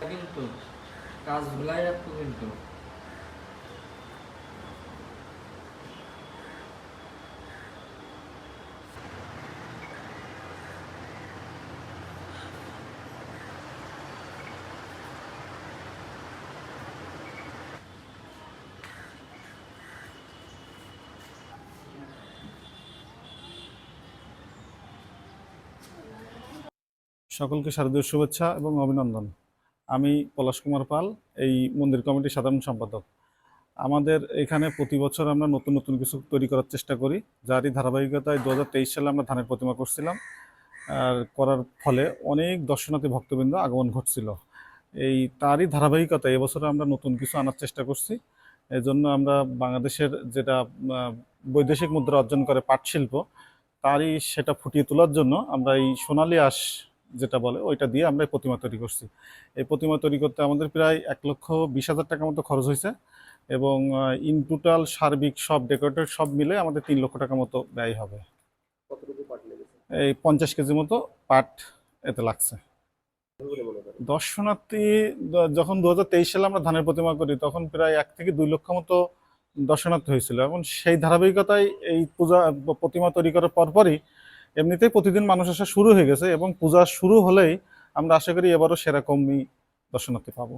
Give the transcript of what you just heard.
কিন্তু কাজ ভুলাই রাখব কিন্তু। সকলকে শারদীয় শুভেচ্ছা এবং অভিনন্দন। আমি পলাশ কুমার পাল, এই মন্দির কমিটির সাধারণ সম্পাদক। আমাদের এখানে প্রতি বছর আমরা নতুন নতুন কিছু তৈরি করার চেষ্টা করি। যারই ধারাবাহিকতায় দু হাজার তেইশ সালে আমরা ধানের প্রতিমা করছিলাম। আর করার ফলে অনেক দর্শনার্থী, ভক্তবৃন্দ আগমন ঘটছিল। এই তারই ধারাবাহিকতায় এবছরে আমরা নতুন কিছু আনার চেষ্টা করছি। এই জন্য আমরা বাংলাদেশের যেটা বৈদেশিক মুদ্রা অর্জন করে পাট শিল্প তারই সেটা ফুটিয়ে তোলার জন্য আমরা এই সোনালী আঁশ যেটা বলে ওইটা দিয়ে আমরা প্রতিমা তৈরি করছি। এই প্রতিমা তৈরি করতে আমাদের প্রায় এক লক্ষ বিশ হাজার টাকার মতো খরচ হয়েছে এবং ইন টোটাল সার্বিক সব ডেকোরেটেড সব মিলে আমাদের তিন লক্ষ টাকার মতো ব্যয় হবে। এই পঞ্চাশ কেজি মতো পাট এতে লাগছে। দর্শনার্থী যখন দু হাজার তেইশ সালে আমরা ধানের প্রতিমা করি তখন প্রায় এক থেকে দুই লক্ষ মতো দর্শনার্থী হয়েছিল এবং সেই ধারাবাহিকতায় এই পূজা প্রতিমা তৈরি করার পরপরই এমনিতেই প্রতিদিন মানুষ আসা শুরু হয়ে গেছে এবং পূজা শুরু হলেই আমরা আশা করি এবারও সেরকমই দর্শনার্থী পাবো।